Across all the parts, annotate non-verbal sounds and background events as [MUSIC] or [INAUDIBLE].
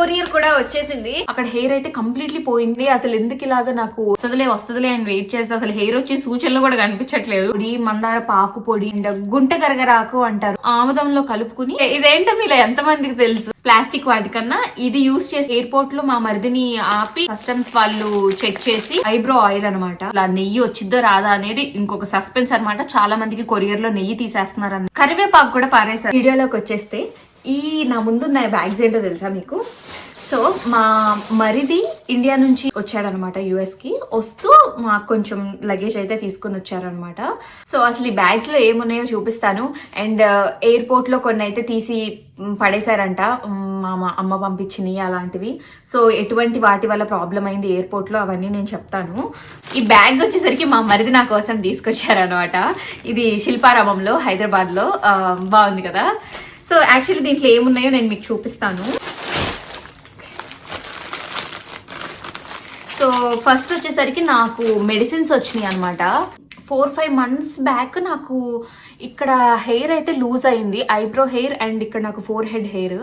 Courier కూడా వచ్చేసింది. అక్కడ హెయిర్ అయితే కంప్లీట్లీ పోయింది. అసలు ఎందుకు ఇలాగా నాకు వస్తుందిలే వస్తుందిలే అని వెయిట్ చేస్తే అసలు హెయిర్ వచ్చి సూచనలు కూడా కనిపించట్లేదు. పొడి మందార పాకు పొడి అండ్ గుంట గరగరాకు అంటారు. ఆముదంలో కలుపుకుని ఇదేంటో మీలో ఎంత మందికి తెలుసు? ప్లాస్టిక్ వాటికన్నా ఇది యూస్ చేసి ఎయిర్పోర్ట్లో మా మరిదిని ఆపి కస్టమ్స్ వాళ్ళు చెక్ చేసి ఐబ్రో ఆయిల్ అనమాట అలా నెయ్యి వచ్చిద్దో రాదా అనేది ఇంకొక సస్పెన్స్ అన్నమాట. చాలా మందికి కొరియర్లో నెయ్యి తీసేస్తున్నారు అన్న కరివేపాకు కూడా పారేశారు. వీడియోలోకి వచ్చేస్తే ఈ నా ముందున్న బ్యాగ్స్ ఏంటో తెలుసా మీకు? సో మా మరిది ఇండియా నుంచి వచ్చాడనమాట యుఎస్కి. వస్తూ మాకు కొంచెం లగేజ్ అయితే తీసుకొని వచ్చారనమాట. సో అసలు ఈ బ్యాగ్స్లో ఏమున్నాయో చూపిస్తాను. అండ్ ఎయిర్పోర్ట్లో uh, కొన్ని అయితే తీసి పడేశారంట. మా మా అమ్మ పంపించినాయి అలాంటివి. సో ఎటువంటి వాటి వల్ల ప్రాబ్లం అయింది ఎయిర్పోర్ట్లో అవన్నీ నేను చెప్తాను. ఈ బ్యాగ్ వచ్చేసరికి మా మరిది నా కోసం తీసుకొచ్చారనమాట. ఇది శిల్పారామంలో హైదరాబాద్లో. బాగుంది కదా? సో యాక్చువల్లీ దీంట్లో ఏమున్నాయో నేను మీకు చూపిస్తాను. సో ఫస్ట్ వచ్చేసరికి నాకు మెడిసిన్స్ వచ్చినాయి అనమాట ఫోర్ ఫైవ్ మంత్స్ బ్యాక్ నాకు ఇక్కడ హెయిర్ అయితే లూజ్ అయింది. ఐబ్రో హెయిర్ అండ్ ఇక్కడ నాకు ఫోర్ హెడ్ హెయిర్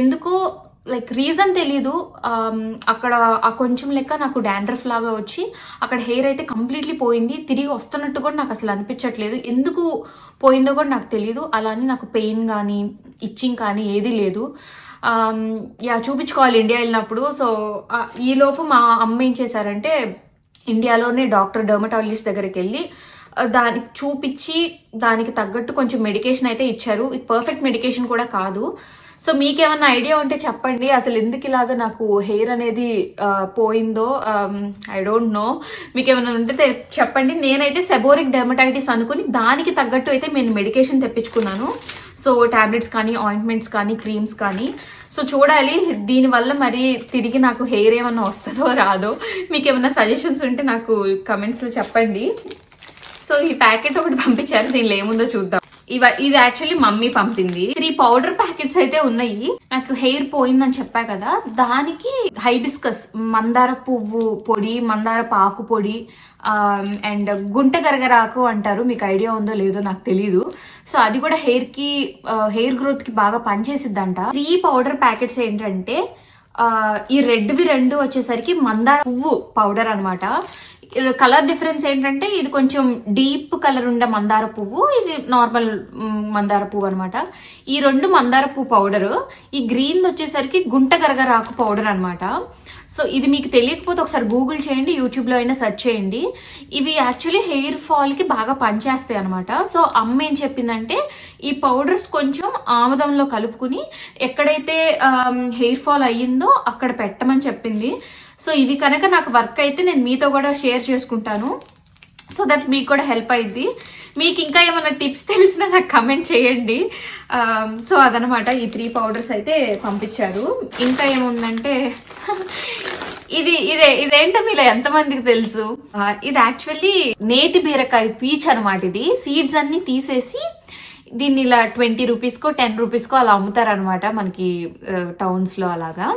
ఎందుకో లైక్ రీజన్ తెలీదు. Um, అక్కడ ఆ కొంచెం లెక్క నాకు డాండ్రఫ్ లాగా వచ్చి అక్కడ హెయిర్ అయితే కంప్లీట్లీ పోయింది. తిరిగి వస్తున్నట్టు కూడా నాకు అసలు అనిపించట్లేదు. ఎందుకు పోయిందో కూడా నాకు తెలియదు అలానే నాకు పెయిన్ కానీ ఇచ్చింగ్ కానీ ఏదీ లేదు. Um, యా చూపించుకోవాలి ఇండియా వెళ్ళినప్పుడు. సో ఈలోపు మా అమ్మ ఏం చేశారంటే ఇండియాలోనే డాక్టర్ డర్మటాలజిస్ట్ దగ్గరికి వెళ్ళి దానికి చూపించి దానికి తగ్గట్టు కొంచెం మెడికేషన్ అయితే ఇచ్చారు. పర్ఫెక్ట్ మెడికేషన్ కూడా కాదు. సో మీకేమన్నా ఐడియా ఉంటే చెప్పండి. అసలు ఎందుకు ఇలాగ నాకు హెయిర్ అనేది పోయిందో ఐ డోంట్ నో మీకు ఏమైనా ఉంటే చెప్పండి. నేనైతే సెబోరిక్ డెర్మటైటిస్ అనుకుని దానికి తగ్గట్టు అయితే నేను మెడికేషన్ తెప్పించుకున్నాను. సో టాబ్లెట్స్ కానీ ఆయింట్మెంట్స్ కానీ క్రీమ్స్ కానీ. సో చూడాలి దీనివల్ల మరి తిరిగి నాకు హెయిర్ ఏమన్నా వస్తుందో రాదో. మీకు ఏమైనా సజెషన్స్ ఉంటే నాకు కమెంట్స్లో చెప్పండి. సో ఈ ప్యాకెట్ ఒకటి పంపించారు దీనిలో ఏముందో చూద్దాం. ఇవ ఇది యాక్చువల్లీ మమ్మీ పంపింది. త్రీ పౌడర్ ప్యాకెట్స్ అయితే ఉన్నాయి. నాకు హెయిర్ పోయిందని చెప్పా కదా. దానికి హైబిస్కస్ మందార పువ్వు పొడి మందార పాకు పొడి అండ్ గుంట గరగరాకు అంటారు. మీకు ఐడియా ఉందో లేదో నాకు తెలీదు. సో అది కూడా హెయిర్కి హెయిర్ గ్రోత్కి బాగా పనిచేసిద్దంట. త్రీ పౌడర్ ప్యాకెట్స్ ఏంటంటే ఈ రెడ్వి రెండు వచ్చేసరికి మందార పువ్వు పౌడర్ అనమాట కలర్ డిఫరెన్స్ ఏంటంటే ఇది కొంచెం డీప్ కలర్ ఉండే మందార పువ్వు ఇది నార్మల్ మందార పువ్వు అనమాట ఈ రెండు మందార పువ్వు పౌడర్ ఈ గ్రీన్ వచ్చేసరికి గుంట గరగరాకు పౌడర్ అనమాట సో ఇది మీకు తెలియకపోతే ఒకసారి గూగుల్ చేయండి యూట్యూబ్లో అయినా సెర్చ్ చేయండి. ఇవి యాక్చువల్లీ హెయిర్ ఫాల్కి బాగా పనిచేస్తాయి అనమాట సో అమ్మ ఏం చెప్పిందంటే ఈ పౌడర్స్ కొంచెం ఆముదంలో కలుపుకుని ఎక్కడైతే హెయిర్ ఫాల్ అయ్యిందో అక్కడ పెట్టమని చెప్పింది. సో ఇవి కనుక నాకు వర్క్ అయితే నేను మీతో కూడా షేర్ చేసుకుంటాను. సో దట్ మీకు కూడా హెల్ప్ అయింది మీకు ఇంకా ఏమైనా టిప్స్ తెలిసినా నాకు కమెంట్ చేయండి. Um, సో అదనమాట ఈ త్రీ పౌడర్స్ అయితే పంపించారు. ఇంకా ఏముందంటే ఇది ఇదే ఇదేంటో మీలో ఎంతమందికి తెలుసు? Uh, ఇది యాక్చువల్లీ నేతి బీరకాయ పీచ్ అనమాట ఇది. సీడ్స్ అన్ని తీసేసి దీన్ని ఇలా ట్వంటీ రూపీస్కో టెన్ రూపీస్కో అలా అమ్ముతారనమాట మనకి uh, టౌన్స్లో అలాగా.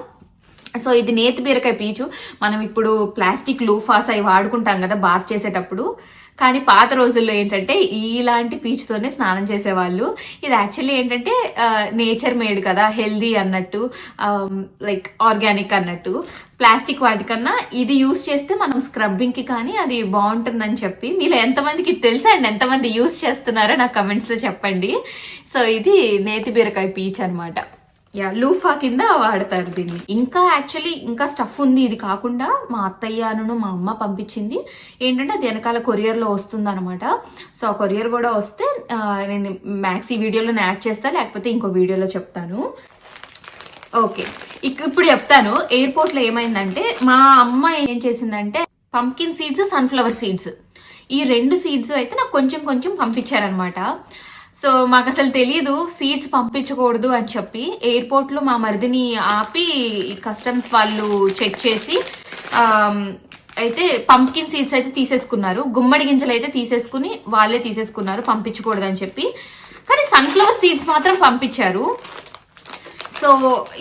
సో ఇది నేతి బీరకాయ పీచు. మనం ఇప్పుడు ప్లాస్టిక్ లూఫాస్ అవి వాడుకుంటాం కదా బాత్ చేసేటప్పుడు. కానీ పాత రోజుల్లో ఏంటంటే ఇలాంటి పీచుతోనే స్నానం చేసేవాళ్ళు. ఇది యాక్చువల్లీ ఏంటంటే నేచర్ మేడ్ కదా హెల్దీ అన్నట్టు లైక్ ఆర్గానిక్ అన్నట్టు. ప్లాస్టిక్ వాటికన్నా ఇది యూస్ చేస్తే మనం స్క్రబ్బింగ్కి కానీ అది బాగుంటుందని చెప్పి. మీలో ఎంతమందికి తెలుసా అండి? ఎంతమంది యూస్ చేస్తున్నారో నాకు కమెంట్స్లో చెప్పండి. సో ఇది నేతి బీరకాయ పీచ్ అనమాట యా లూఫా కింద వాడతారు దీన్ని. ఇంకా యాక్చువల్లీ ఇంకా స్టఫ్ ఉంది. ఇది కాకుండా మా అత్తయ్యను మా అమ్మ పంపించింది. ఏంటంటే అది వెనకాల కొరియర్లో వస్తుంది అనమాట సో ఆ కొరియర్ కూడా వస్తే నేను మ్యాక్స్ ఈ వీడియోలో యాడ్ చేస్తా లేకపోతే ఇంకో వీడియోలో చెప్తాను. ఓకే ఇక ఇప్పుడు చెప్తాను. ఎయిర్పోర్ట్లో ఏమైందంటే మా అమ్మ ఏం చేసిందంటే పంకిన్ సీడ్స్ సన్ఫ్లవర్ సీడ్స్ ఈ రెండు సీడ్స్ అయితే నాకు కొంచెం కొంచెం పంపించారనమాట సో మాకు అసలు తెలియదు సీడ్స్ పంపించకూడదు అని చెప్పి ఎయిర్పోర్ట్లో మా మరిదిని ఆపి కస్టమ్స్ వాళ్ళు చెక్ చేసి అయితే పంకిన్ సీడ్స్ అయితే తీసేసుకున్నారు. గుమ్మడి గింజలు అయితే తీసేసుకుని వాళ్ళే తీసేసుకున్నారు పంపించకూడదు అని చెప్పి. కానీ సన్ఫ్లవర్ సీడ్స్ మాత్రం పంపించారు. సో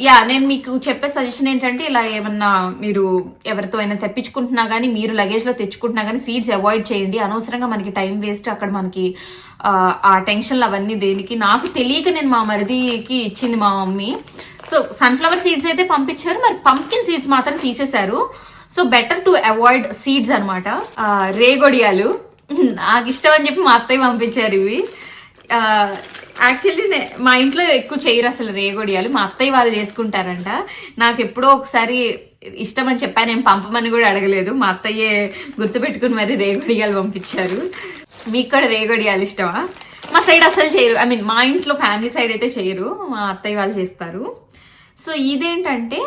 యా నేను మీకు చెప్పే సజెషన్ ఏంటంటే ఇలా ఏమన్నా మీరు ఎవరితో అయినా తెప్పించుకుంటున్నా కానీ మీరు లగేజ్లో తెచ్చుకుంటున్నా కానీ సీడ్స్ అవాయిడ్ చేయండి. అనవసరంగా మనకి టైం వేస్ట్ అక్కడ మనకి ఆ, టెన్షన్లు అవన్నీ దేనికి? నాకు తెలియక నేను మా మరిదికి ఇచ్చింది మా మమ్మీ. సో సన్ఫ్లవర్ సీడ్స్ అయితే పంపించారు. మరి పంకిన్ సీడ్స్ మాత్రం తీసేశారు. So better to avoid seeds అనమాట రేగొడియాలు. [LAUGHS] నాకు ఇష్టం అని చెప్పి మా అత్తయ్య పంపించారు ఇవి. యాక్చువల్లీ మా ఇంట్లో ఎక్కువ చేయరు అసలు రేగొడియాలు. మా అత్తయ్య వాళ్ళు చేసుకుంటారంట. నాకు ఎప్పుడో ఒకసారి ఇష్టం అని చెప్పా నేను పంపమని కూడా అడగలేదు. మా అత్తయ్యే గుర్తుపెట్టుకుని మరి రేగొడియాలు పంపించారు. మీకు కూడా రేగొడియాలు ఇష్టమా? మా సైడ్ అసలు చేయరు. ఐ మీన్ మా ఇంట్లో ఫ్యామిలీ సైడ్ అయితే చేయరు. మా అత్తయ్య వాళ్ళు చేస్తారు. సో ఇదేంటంటే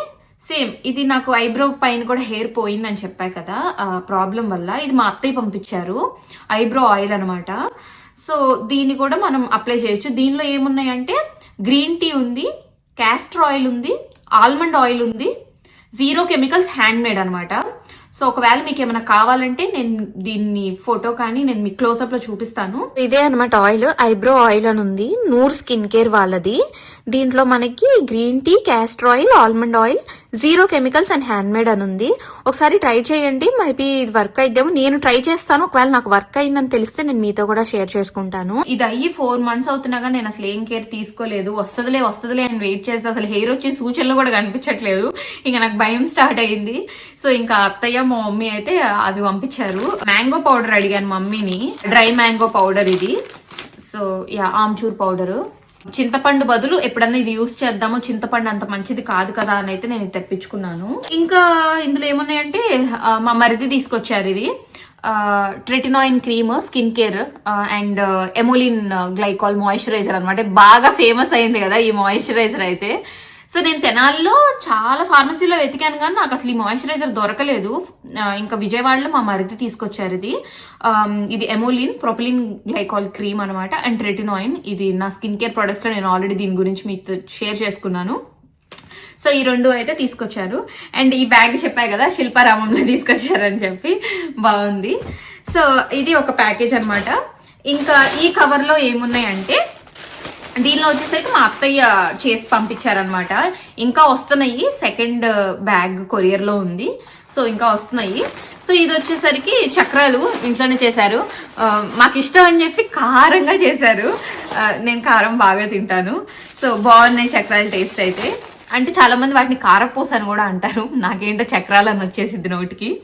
సేమ్ ఇది నాకు ఐబ్రో పైన కూడా హెయిర్ పోయిందని చెప్పా కదా ప్రాబ్లం వల్ల. ఇది మా అత్తయ్య పంపించారు. ఐబ్రో ఆయిల్ అనమాట సో దీన్ని కూడా మనం అప్లై చేయొచ్చు. దీనిలో ఏమున్నాయంటే గ్రీన్ టీ ఉంది క్యాస్టర్ ఆయిల్ ఉంది ఆల్మండ్ ఆయిల్ ఉంది జీరో కెమికల్స్ హ్యాండ్ మేడ్ అనమాట సో ఒకవేళ మీకు ఏమైనా కావాలంటే నేను దీన్ని ఫోటో కానీ నేను మీకు క్లోజప్లో చూపిస్తాను. ఇదే అనమాట ఆయిల్. ఐబ్రో ఆయిల్ అని ఉంది. నూర్ స్కిన్ కేర్ వాళ్ళది. దీంట్లో మనకి green tea castor oil almond oil zero chemicals and handmade అని ఉంది. ఒకసారి ట్రై చేయండి. మేబీ ఇది వర్క్ అయిద్దాము. నేను ట్రై చేస్తాను. ఒకవేళ నాకు వర్క్ అయిందని తెలిస్తే నేను మీతో కూడా షేర్ చేసుకుంటాను. ఇది అయ్యి ఫోర్ మంత్స్ అవుతున్నాగా నేను అసలు ఏం కేర్ తీసుకోలేదు. వస్తుందిలే వస్తుందిలే అని వెయిట్ చేస్తే అసలు హెయిర్ వచ్చి సూచనలు కూడా కనిపించట్లేదు. ఇంకా నాకు భయం స్టార్ట్ అయ్యింది. సో ఇంకా అత్తయ్య మా మమ్మీ అయితే అవి పంపించారు. మ్యాంగో పౌడర్ అడిగాను మమ్మీని. డ్రై మ్యాంగో పౌడర్ ఇది. సో యా ఆమ్చూర్ పౌడరు చింతపండు బదులు ఎప్పుడన్నా ఇది యూస్ చేద్దాము చింతపండు అంత మంచిది కాదు కదా అని అయితే నేను తెప్పించుకున్నాను. ఇంకా ఇందులో ఏమున్నాయంటే మా మరిది తీసుకొచ్చారు ఇది tretinoin cream skin care and Emolene glycol moisturiser అనమాట బాగా ఫేమస్ అయింది కదా ఈ మాయిశ్చరైజర్ అయితే. సో నేను తెనాలిలో చాలా ఫార్మసీలో వెతికాను కానీ నాకు అసలు ఈ మాయిశ్చరైజర్ దొరకలేదు. ఇంకా విజయవాడలో మా మరిది తీసుకొచ్చారు ఇది. ఇది ఎమోలిన్ ప్రొపిలిన్ గ్లైకాల్ క్రీమ్ అనమాట అండ్ రెటినాయిన్. ఇది నా స్కిన్ కేర్ ప్రొడక్ట్స్లో నేను ఆల్రెడీ దీని గురించి మీతో షేర్ చేసుకున్నాను. సో ఈ రెండు అయితే తీసుకొచ్చారు. అండ్ ఈ బ్యాగ్ చెప్పాయి కదా శిల్పారామంలో తీసుకొచ్చారని చెప్పి. బాగుంది. సో ఇది ఒక ప్యాకేజ్ అన్నమాట. ఇంకా ఈ కవర్లో ఏమున్నాయంటే దీనిలో వచ్చేసరికి మా అత్తయ్య చేసి పంపించారనమాట ఇంకా వస్తున్నాయి. సెకండ్ బ్యాగ్ కొరియర్లో ఉంది. సో ఇంకా వస్తున్నాయి. సో ఇది వచ్చేసరికి చక్రాలు ఇంట్లోనే చేశారు. మాకు ఇష్టం అని చెప్పి కారంగా చేశారు. నేను కారం బాగా తింటాను. సో బాగున్నాయి చక్రాల టేస్ట్ అయితే. అంటే చాలామంది వాటిని కారపూస అని కూడా అంటారు. నాకేంటో చక్రాలు అని వచ్చేసిద్ది నోటికి.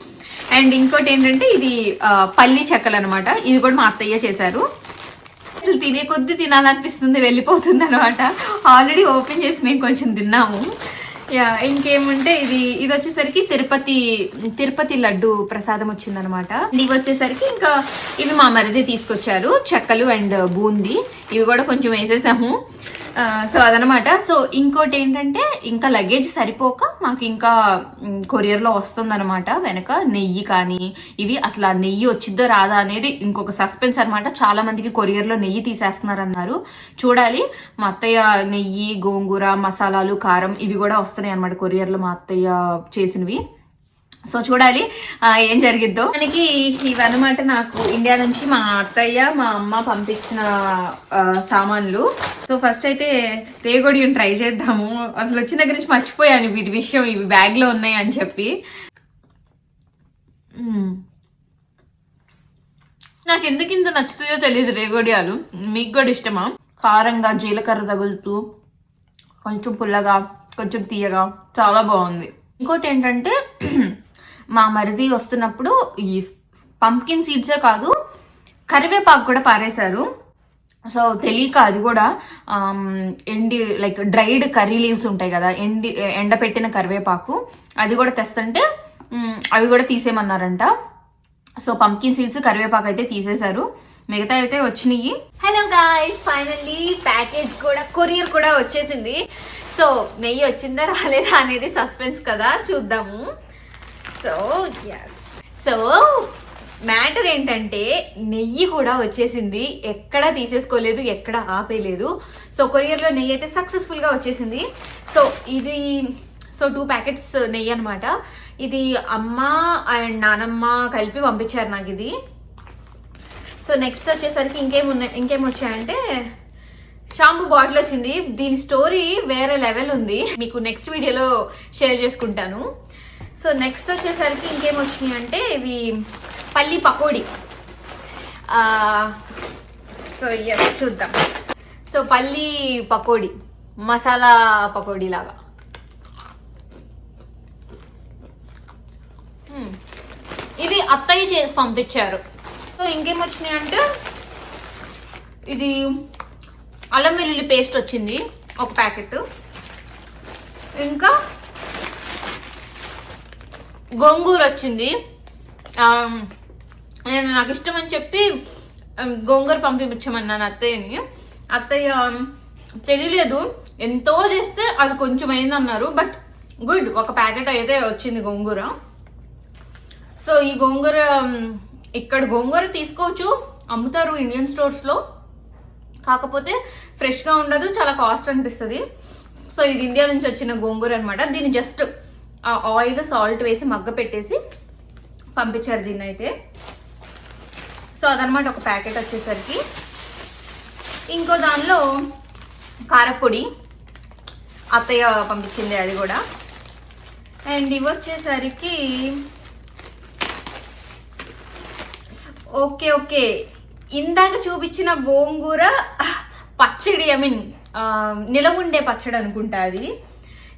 అండ్ ఇంకోటి ఏంటంటే ఇది పల్లి చెక్కలు అనమాట ఇది కూడా మా అత్తయ్య చేశారు. అసలు తినే కొద్ది తినాలనిపిస్తుంది వెళ్ళిపోతుంది అనమాట ఆల్రెడీ ఓపెన్ చేసి మేము కొంచెం తిన్నాము. యా ఇంకేముంటే ఇది ఇది వచ్చేసరికి తిరుపతి తిరుపతి లడ్డు ప్రసాదం వచ్చిందనమాట ఇవి వచ్చేసరికి ఇంకా ఇవి మా మరిది తీసుకొచ్చారు చెక్కలు అండ్ బూందీ. ఇవి కూడా కొంచెం వేసేసాము. సో అదనమాట సో ఇంకోటి ఏంటంటే ఇంకా లగేజ్ సరిపోక మాకు ఇంకా కొరియర్లో వస్తుందన్నమాట. వెనక నెయ్యి కానీ ఇవి అసలు ఆ నెయ్యి వచ్చిద్దో రాదా అనేది ఇంకొక సస్పెన్స్ అనమాట చాలా మందికి కొరియర్లో నెయ్యి తీసేస్తున్నారన్నారు. చూడాలి మా అత్తయ్య నెయ్యి గోంగూర మసాలాలు కారం ఇవి కూడా వస్తున్నాయి అనమాట కొరియర్లో మా అత్తయ్య చేసినవి. సో చూడాలి ఏం జరిగిద్దో. మనకి ఇవన్నమాట నాకు ఇండియా నుంచి మా అత్తయ్య మా అమ్మ పంపించిన సామాన్లు. సో ఫస్ట్ అయితే రేగొడియం ట్రై చేద్దాము. అసలు వచ్చిన దగ్గర నుంచి మర్చిపోయాను వీటి విషయం ఇవి బ్యాగ్లో ఉన్నాయి అని చెప్పి. నాకు ఎందుకు ఇంత నచ్చుతుందో తెలియదు రేగొడియాలు మీకు కూడా ఇష్టమా? కారంగా జీలకర్ర తగులుతూ కొంచెం పుల్లగా కొంచెం తీయగా. చాలా బాగుంది. ఇంకోటి ఏంటంటే మా మరిది వస్తున్నప్పుడు ఈ పంకిన్ సీడ్సే కాదు కరివేపాకు కూడా పారేశారు. సో తెలియక అది కూడా ఎండి లైక్ డ్రైడ్ కర్రీ లీవ్స్ ఉంటాయి కదా ఎండి ఎండపెట్టిన కరివేపాకు. అది కూడా తెస్తుంటే అవి కూడా తీసేయమన్నారంట. సో పంకిన్ సీడ్స్ కరివేపాకు అయితే తీసేశారు. మిగతా అయితే వచ్చినాయి. హలో గాయస్ ఫైనల్లీ ప్యాకేజ్ కూడా కొరియర్ కూడా వచ్చేసింది. సో నెయ్యి వచ్చిందా రాలేదా అనేది సస్పెన్స్ కదా. చూద్దాము. సో ఎస్ సో మ్యాటర్ ఏంటంటే నెయ్యి కూడా వచ్చేసింది. ఎక్కడ తీసేసుకోలేదు ఎక్కడ ఆపేయలేదు సో కొరియర్లో నెయ్యి అయితే సక్సెస్ఫుల్గా వచ్చేసింది. సో ఇది సో టూ ప్యాకెట్స్ నెయ్యి అనమాట ఇది అమ్మ అండ్ నానమ్మ కలిపి పంపించారు నాకు ఇది. సో నెక్స్ట్ వచ్చేసరికి ఇంకేం ఉన్నాయి ఇంకేం వచ్చాయంటే షాంపూ బాటిల్ వచ్చింది. దీని స్టోరీ వేరే లెవెల్ ఉంది. మీకు నెక్స్ట్ వీడియోలో షేర్ చేసుకుంటాను. సో నెక్స్ట్ వచ్చేసరికి ఇంకేం వచ్చినాయి అంటే ఇవి పల్లి పకోడీ. సో ఎస్ చూద్దాం. సో పల్లి పకోడీ మసాలా పకోడీ లాగా. Hmm. ఇవి అత్తయ్య చేసి పంపించారు. సో ఇంకేమొచ్చినాయి అంటే ఇది అల్లం వెల్లుల్లి పేస్ట్ వచ్చింది ఒక ప్యాకెట్. ఇంకా గోంగూర వచ్చింది. నేను నాకు ఇష్టం అని చెప్పి గోంగూర పంపించమన్నాను అత్తయ్యని. అత్తయ్య తెలియలేదు. ఎంతో చేస్తే అది కొంచెం అయింది అన్నారు బట్ గుడ్ ఒక ప్యాకెట్ అయితే వచ్చింది గోంగూర. సో ఈ గోంగూర ఇక్కడ గోంగూర తీసుకోవచ్చు. అమ్ముతారు ఇండియన్ స్టోర్స్లో. కాకపోతే ఫ్రెష్గా ఉండదు చాలా కాస్ట్ అనిపిస్తుంది. సో ఇది ఇండియా నుంచి వచ్చిన గోంగూర అనమాట దీన్ని జస్ట్ ఆ ఆయిల్ సాల్ట్ వేసి మగ్గ పెట్టేసి పంపించారు దీన్ని అయితే సో అదనమాట ఒక ప్యాకెట్ వచ్చేసరికి. ఇంకో దానిలో కారపొడి అత్తయ్య పంపించింది అది కూడా. అండ్ ఇవి వచ్చేసరికి ఓకే ఓకే. ఇందాక చూపించిన గోంగూర పచ్చడి ఐ మీన్ నిలవుండే పచ్చడి అనుకుంటా అది.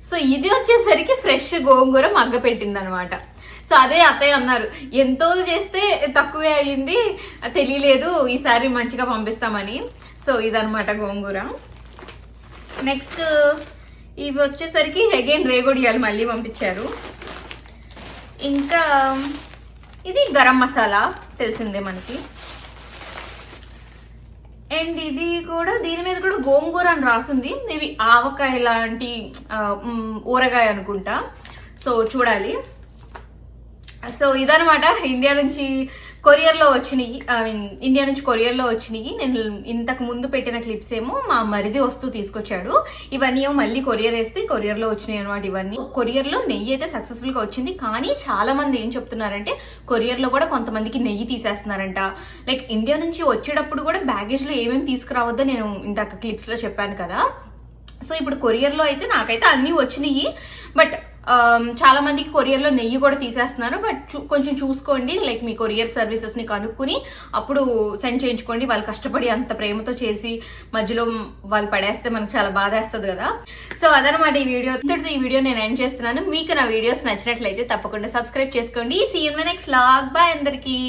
సో ఇది వచ్చేసరికి ఫ్రెష్ గోంగూర మగ్గ పెట్టింది అనమాట సో అదే అత్తయ్య అన్నారు ఎంతో చేస్తే తక్కువే అయ్యింది తెలియలేదు ఈసారి మంచిగా పంపిస్తామని. సో ఇదనమాట గోంగూర. నెక్స్ట్ ఇవి వచ్చేసరికి అగైన్ రేగొడియాలు మళ్ళీ పంపించారు. ఇంకా ఇది గరం మసాలా తెలిసిందే మనకి. అండ్ ఇది కూడా దీని మీద కూడా గోంగూర అని రాసింది. ఇవి ఆవకాయ లాంటి ఊరగాయ అనుకుంటా. సో చూడాలి. సో ఇదనమాట ఇండియా నుంచి కొరియర్లో వచ్చినాయి ఐ మీన్ ఇండియా నుంచి కొరియర్లో వచ్చినాయి. నేను ఇంతకు ముందు పెట్టిన క్లిప్స్ ఏమో మా మరిది వస్తూ తీసుకొచ్చాడు. ఇవన్నీ ఏమో మళ్ళీ కొరియర్ వేస్తే కొరియర్లో వచ్చినాయి అనమాట ఇవన్నీ. కొరియర్లో నెయ్యి అయితే సక్సెస్ఫుల్గా వచ్చింది కానీ చాలా మంది ఏం చెప్తున్నారంటే కొరియర్లో కూడా కొంతమందికి నెయ్యి తీసేస్తున్నారంట. లైక్ ఇండియా నుంచి వచ్చేటప్పుడు కూడా బ్యాగేజ్లో ఏమేమి తీసుకురావద్దో నేను ఇందాక క్లిప్స్లో చెప్పాను కదా. సో ఇప్పుడు కొరియర్లో అయితే నాకైతే అన్నీ వచ్చినాయి. బట్ Um, చాలా మందికి కొరియర్లో నెయ్యి కూడా తీసేస్తున్నారు బట్ చూ- కొంచెం చూసుకోండి. లైక్ మీ కొరియర్ సర్వీసెస్ని కనుక్కుని అప్పుడు సెండ్ చేయించుకోండి. వాళ్ళు కష్టపడి అంత ప్రేమతో చేసి మధ్యలో వాళ్ళు పడేస్తే మనకు చాలా బాధ వేస్తుంది కదా. సో అదనమాట ఈ వీడియో. ఇంతటితో ఈ వీడియో నేను ఎండ్ చేస్తున్నాను. మీకు నా వీడియోస్ నచ్చినట్లయితే తప్పకుండా సబ్స్క్రైబ్ చేసుకోండి. See in my next vlog bye అందరికీ.